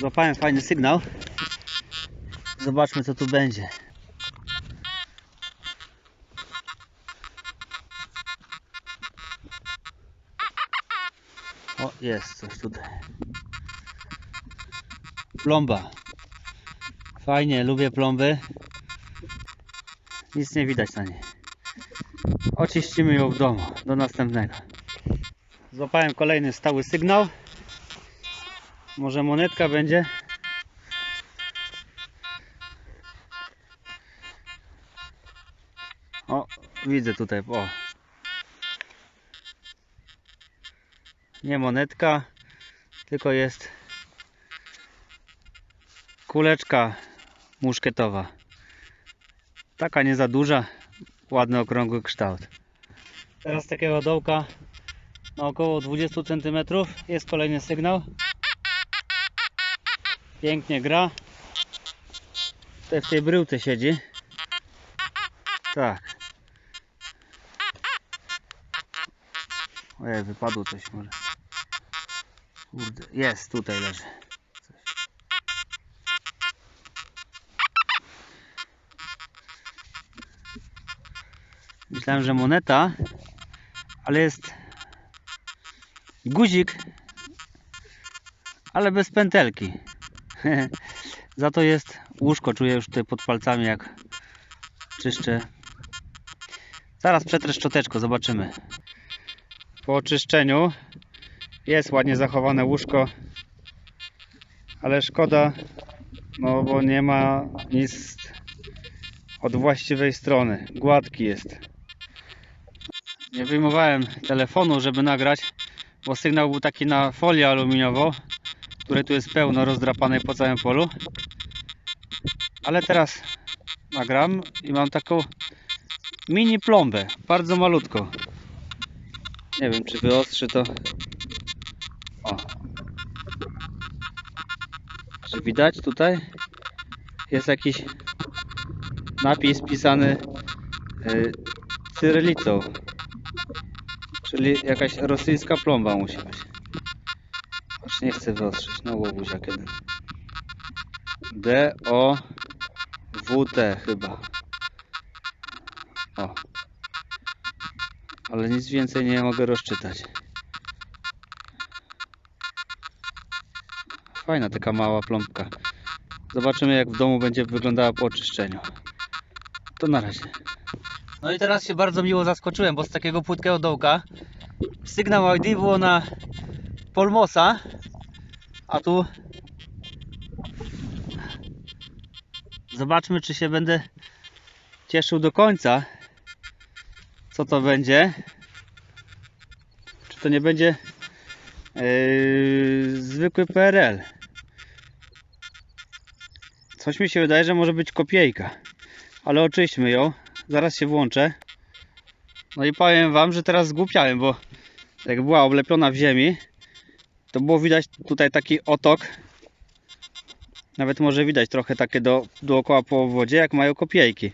Złapałem fajny sygnał. Zobaczmy co tu będzie. O, jest coś tutaj. Plomba. Fajnie, lubię plomby. Nic nie widać na niej. Oczyścimy ją w domu. Do następnego. Złapałem kolejny stały sygnał. Może monetka będzie. O, widzę tutaj. O. Nie monetka, tylko jest kuleczka muszkietowa. Taka nie za duża, ładny okrągły kształt. Teraz takiego dołka na około 20 cm jest kolejny sygnał. Pięknie gra. Tutaj w tej bryłce siedzi. Tak. Ojej, wypadło coś może. Kurde, jest, tutaj leży. Coś. Myślałem, że moneta, ale jest guzik, ale bez pętelki. Za to jest łóżko, czuję już tutaj pod palcami jak czyszczę. Zaraz przetrę szczoteczko, zobaczymy. Po oczyszczeniu jest ładnie zachowane łóżko, ale szkoda, no bo nie ma nic od właściwej strony. Gładki jest. Nie wyjmowałem telefonu, żeby nagrać, bo sygnał był taki na folię aluminiową, której tu jest pełno rozdrapanej po całym polu. Ale teraz nagram i mam taką mini plombę, bardzo malutką. Nie wiem, czy wyostrzy to. O. Czy widać tutaj? Jest jakiś napis pisany y, cyrylicą. Czyli jakaś rosyjska plomba musi być. Nie chcę wyostrzyć. No łobuziak jeden. D O W T chyba. O. Ale nic więcej nie mogę rozczytać. Fajna taka mała plombka. Zobaczymy jak w domu będzie wyglądała po oczyszczeniu. To na razie. No i teraz się bardzo miło zaskoczyłem, bo z takiego płytkiego dołka sygnał ID było na Polmosa, a tu zobaczmy czy się będę cieszył do końca. Co to będzie? Czy to nie będzie yy, zwykły PRL coś mi się wydaje, że może być kopiejka. Ale oczyśćmy ją. Zaraz się włączę. No i powiem wam, że teraz zgłupiałem bo jak była oblepiona w ziemi to było widać tutaj taki otok. Nawet może widać trochę takie do, dookoła po wodzie jak mają kopiejki.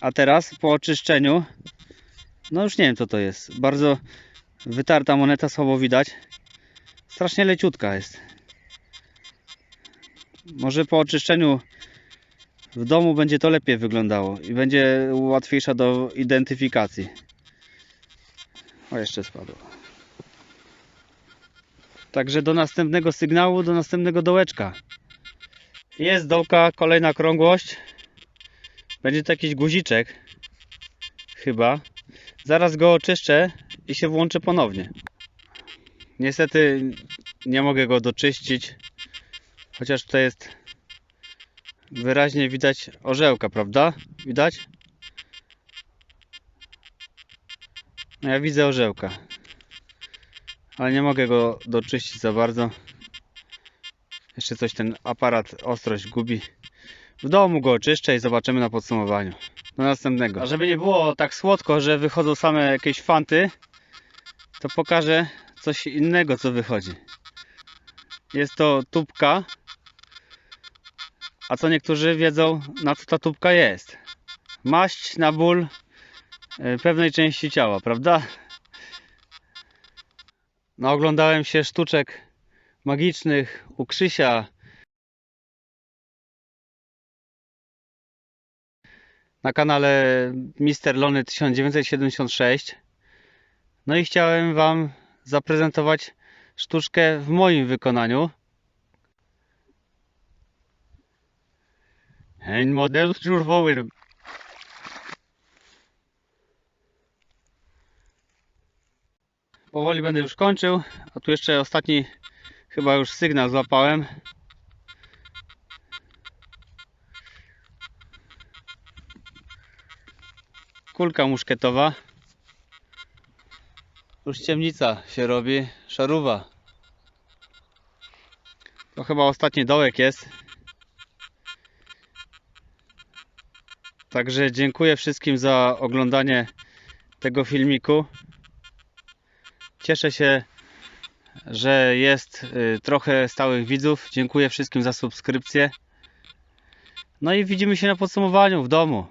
A teraz po oczyszczeniu no już nie wiem co to jest. Bardzo wytarta moneta słabo widać. Strasznie leciutka jest. Może po oczyszczeniu w domu będzie to lepiej wyglądało i będzie łatwiejsza do identyfikacji. O jeszcze spadło Także do następnego sygnału, do następnego dołeczka. Jest dołka, kolejna krągłość. Będzie to jakiś guziczek. Chyba. Zaraz go oczyszczę i się włączę ponownie. Niestety nie mogę go doczyścić. Chociaż tutaj jest wyraźnie widać orzełka, prawda? Widać? No ja widzę orzełka ale nie mogę go doczyścić za bardzo. Jeszcze coś ten aparat ostrość gubi. W domu go oczyszczę i zobaczymy na podsumowaniu. Do następnego. A żeby nie było tak słodko, że wychodzą same jakieś fanty, to pokażę coś innego, co wychodzi. Jest to tubka. A co niektórzy wiedzą, na co ta tubka jest. Maść na ból y, pewnej części ciała, prawda? No, Naoglądałem się sztuczek magicznych u Krzysia. Na kanale Mister Lony 1976. No i chciałem Wam zaprezentować sztuczkę w moim wykonaniu. Ein Modell zur Powoli będę już kończył, a tu jeszcze ostatni chyba już sygnał złapałem. Kulka muszkietowa. Już ciemnica się robi, szaruwa. To chyba ostatni dołek jest. Także dziękuję wszystkim za oglądanie tego filmiku. Cieszę się, że jest y, trochę stałych widzów. Dziękuję wszystkim za subskrypcję. No i widzimy się na podsumowaniu w domu.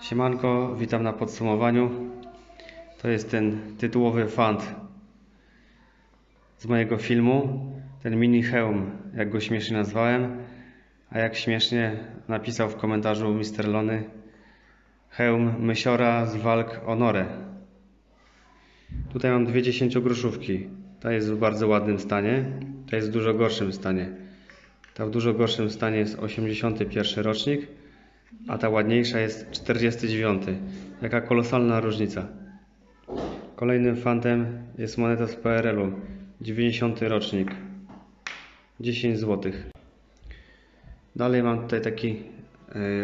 Siemanko, witam na podsumowaniu. To jest ten tytułowy fant z mojego filmu. Ten mini hełm, jak go śmiesznie nazwałem. A jak śmiesznie napisał w komentarzu Mr. Lony hełm mysiora z walk o norę. Tutaj mam dwie dziesięciogroszówki. Ta jest w bardzo ładnym stanie, ta jest w dużo gorszym stanie. Ta w dużo gorszym stanie jest 81 rocznik, a ta ładniejsza jest 49. Jaka kolosalna różnica. Kolejnym fantem jest moneta z PRL-u, 90 rocznik, 10 zł. Dalej mam tutaj taki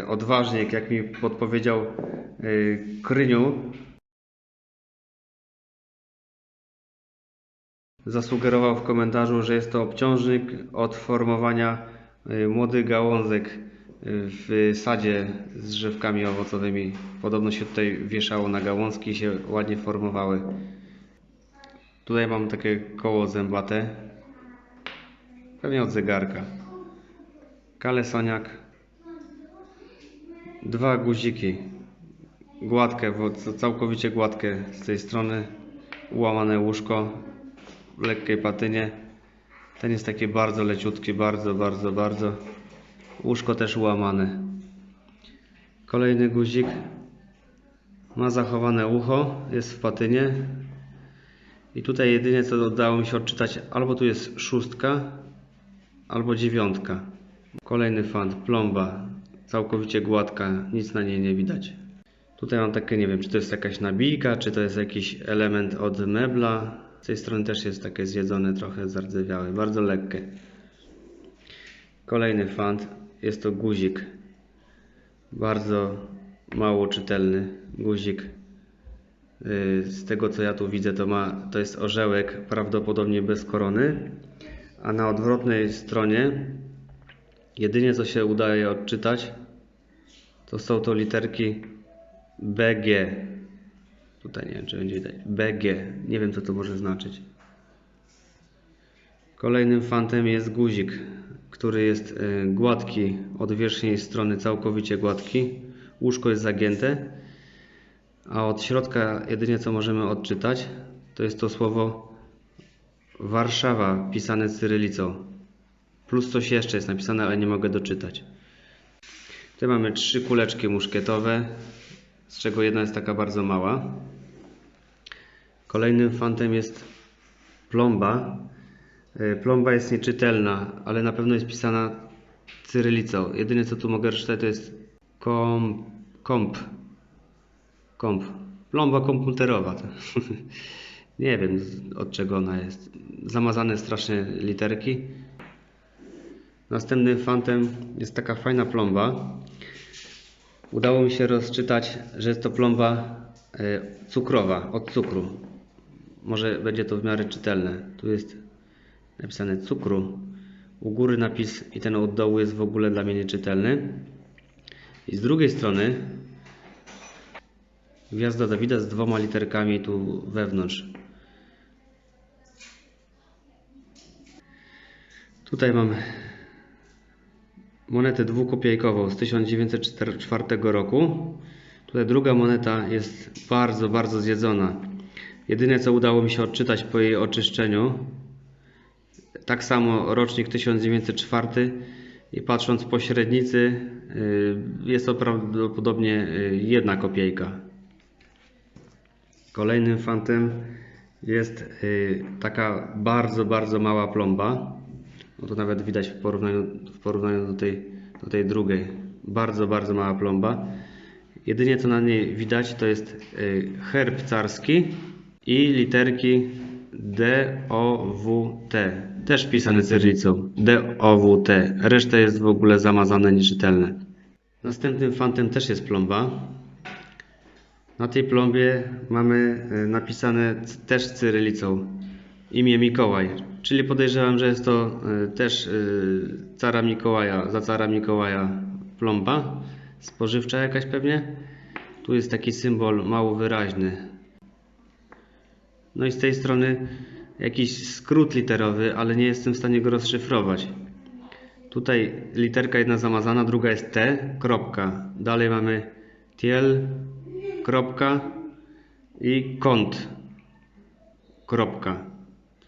y, odważnik, jak mi podpowiedział y, Kryniu. Zasugerował w komentarzu, że jest to obciążnik od formowania y, młodych gałązek y, w sadzie z drzewkami owocowymi. Podobno się tutaj wieszało na gałązki i się ładnie formowały. Tutaj mam takie koło zębate. Pewnie od zegarka. Kalesoniak. Dwa guziki. Gładkie, całkowicie gładkie z tej strony. Ułamane łóżko lekkiej patynie. Ten jest taki bardzo leciutki, bardzo, bardzo, bardzo. Łóżko też ułamane. Kolejny guzik. Ma zachowane ucho, jest w patynie. I tutaj jedynie co udało mi się odczytać, albo tu jest szóstka, albo dziewiątka. Kolejny fant, plomba, całkowicie gładka, nic na niej nie widać. Tutaj mam takie, nie wiem, czy to jest jakaś nabijka, czy to jest jakiś element od mebla. Z tej strony też jest takie zjedzone, trochę zardzewiałe, bardzo lekkie. Kolejny fant, jest to guzik. Bardzo mało czytelny guzik. Yy, Z tego co ja tu widzę, to, ma, to jest orzełek, prawdopodobnie bez korony. A na odwrotnej stronie jedynie co się udaje odczytać, to są to literki BG. Tutaj nie wiem, czy będzie widać. BG. Nie wiem, co to może znaczyć. Kolejnym fantem jest guzik, który jest y, gładki od wierzchniej strony, całkowicie gładki. Łóżko jest zagięte, a od środka jedynie co możemy odczytać, to jest to słowo Warszawa pisane cyrylicą. Plus coś jeszcze jest napisane, ale nie mogę doczytać. Tutaj mamy trzy kuleczki muszkietowe, z czego jedna jest taka bardzo mała. Kolejnym fantem jest plomba. Y, Plomba jest nieczytelna, ale na pewno jest pisana cyrylicą. Jedyne co tu mogę przeczytać to jest kom, komp. Komp. Plomba komputerowa. Nie wiem od czego ona jest. Zamazane strasznie literki. Następnym fantem jest taka fajna plomba. Udało mi się rozczytać, że jest to plomba e, cukrowa, od cukru. Może będzie to w miarę czytelne. Tu jest napisane cukru. U góry napis i ten od dołu jest w ogóle dla mnie nieczytelny. I z drugiej strony gwiazda Dawida z dwoma literkami tu wewnątrz. Tutaj mam monetę dwukopiejkową z 1904 roku. Tutaj druga moneta jest bardzo, bardzo zjedzona. Jedyne co udało mi się odczytać po jej oczyszczeniu, tak samo rocznik 1904 i patrząc po średnicy y, jest to prawdopodobnie y, jedna kopiejka. Kolejnym fantem jest y, taka bardzo, bardzo mała plomba. No to nawet widać w porównaniu, w porównaniu do, tej, do tej drugiej. Bardzo, bardzo mała plomba. Jedynie co na niej widać to jest y, herb carski i literki D, O, W, T. Też pisane cyrylicą. D, O, W, T. Reszta jest w ogóle zamazane, nieczytelne. Następnym fantem też jest plomba. Na tej plombie mamy y, napisane też cyrylicą imię Mikołaj, czyli podejrzewam, że jest to y, też y, cara Mikołaja, za cara Mikołaja plomba, spożywcza jakaś pewnie. Tu jest taki symbol mało wyraźny. No i z tej strony jakiś skrót literowy, ale nie jestem w stanie go rozszyfrować. Tutaj literka jedna zamazana, druga jest T, kropka. Dalej mamy tiel, kropka i kąt, kropka.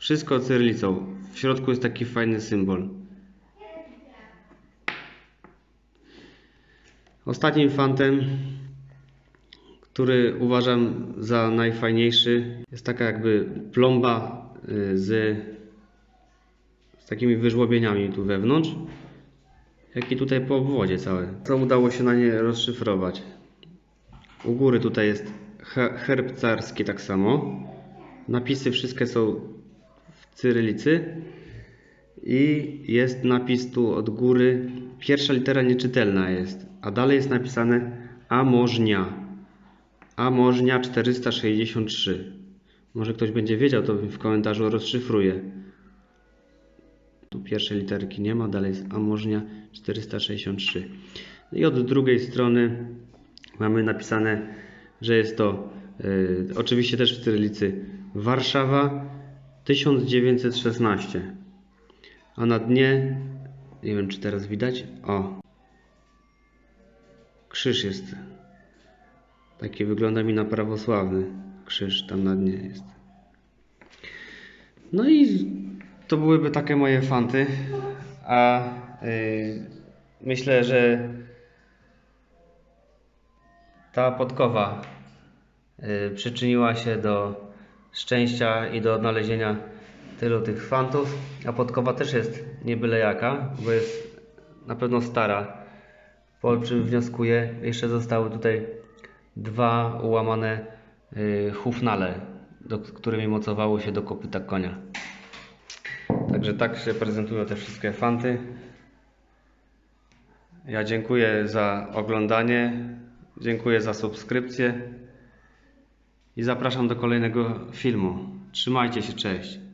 Wszystko cyrylicą. W środku jest taki fajny symbol. Ostatnim fantem, który uważam za najfajniejszy, jest taka jakby plomba y, z, z takimi wyżłobieniami tu wewnątrz, jak i tutaj po obwodzie całe. Co udało się na nie rozszyfrować. U góry tutaj jest he- herb carski tak samo. Napisy wszystkie są cyrylicy. I jest napis tu od góry. Pierwsza litera nieczytelna jest, a dalej jest napisane Amożnia. Amożnia 463. Może ktoś będzie wiedział, to w komentarzu rozszyfruje. Tu pierwszej literki nie ma, dalej jest Amożnia 463. I od drugiej strony mamy napisane, że jest to y, oczywiście też w cyrylicy Warszawa 1916. A na dnie, nie wiem czy teraz widać, o, krzyż jest. Taki wygląda mi na prawosławny krzyż tam na dnie jest. No i to byłyby takie moje fanty. A y, myślę, że ta podkowa y, przyczyniła się do szczęścia i do odnalezienia tylu tych fantów. A podkowa też jest nie byle jaka, bo jest na pewno stara. Po czym wnioskuję, jeszcze zostały tutaj dwa ułamane y, hufnale, do, którymi mocowało się do kopyta konia. Także tak się prezentują te wszystkie fanty. Ja dziękuję za oglądanie, dziękuję za subskrypcję i zapraszam do kolejnego filmu. Trzymajcie się, cześć.